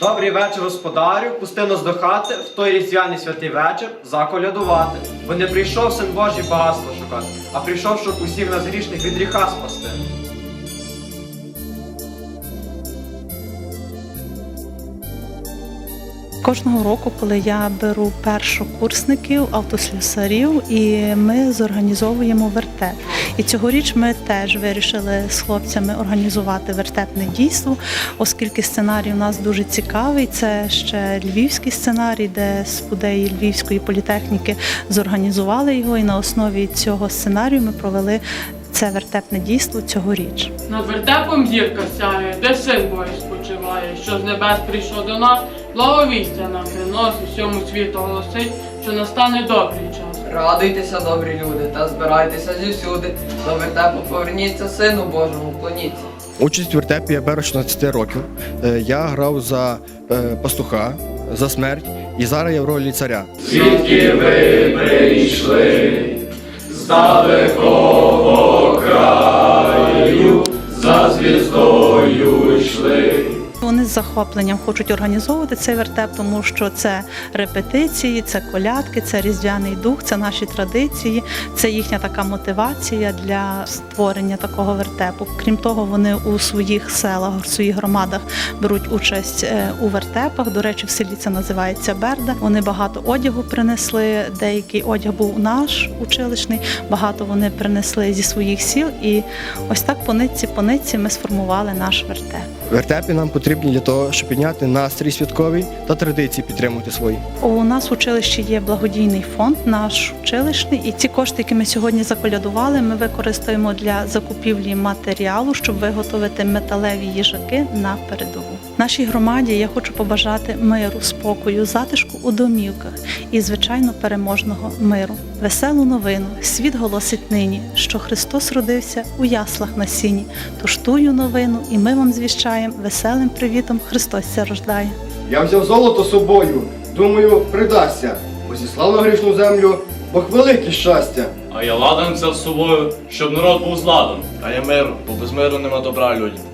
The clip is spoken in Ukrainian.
Добрий вечір, господарю. Пусти нас до хати в той різдвяний святий вечір заколядувати. Бо не прийшов син Божий багатство шукати, а прийшов, щоб усіх нас грішних від гріха спасти. Кожного року, коли я беру першокурсників, автослюсарів, і ми зорганізовуємо вертеп. І цьогоріч ми теж вирішили з хлопцями організувати вертепне дійство, оскільки сценарій у нас дуже цікавий. Це ще львівський сценарій, де спудеї Львівської політехніки зорганізували його. І на основі цього сценарію ми провели це вертепне дійство цьогоріч. Над вертепом зірка сяє, де син Божий спочиває, що з небес прийшов до нас, благовістя нам приносить, всьому світу голосить, що настане добрий час. Радуйтеся, добрі люди, та збирайтеся зівсюди. До вертепу поверніться, сину Божому, клоніться. Участь в вертепі я беру 16 років. Е, Я грав за е, пастуха, за смерть, і зараз я в ролі царя. Вони з захопленням хочуть організовувати цей вертеп, тому що це репетиції, це колядки, це різдвяний дух, це наші традиції, це їхня така мотивація для створення такого вертепу. Крім того, вони у своїх селах, у своїх громадах беруть участь е, у вертепах. До речі, в селі це називається Берда. Вони багато одягу принесли. Деякий одяг був наш училищний, багато вони принесли зі своїх сіл. І ось так по нитці, по нитці ми сформували наш вертеп. Вертепі нам потрібні для того, щоб підняти настрій святковий та традиції підтримувати свої. У нас в училищі є благодійний фонд, наш училищний, і ці кошти, які ми сьогодні заколядували, ми використаємо для закупівлі матеріалу, щоб виготовити металеві їжаки на передову. Нашій громаді я хочу побажати миру, спокою, затишку у домівках і, звичайно, переможного миру. Веселу новину світ голосить нині, що Христос родився у яслах на сіні. Тож тую новину, і ми вам звіщаємо веселим привітом Христос ся рождає. Я взяв золото з собою, думаю, придасться. Бо зіслав на грішну землю, Бог велике щастя. А я ладен взяв з собою, щоб народ був з ладом. А я мир, бо без миру нема добра людям.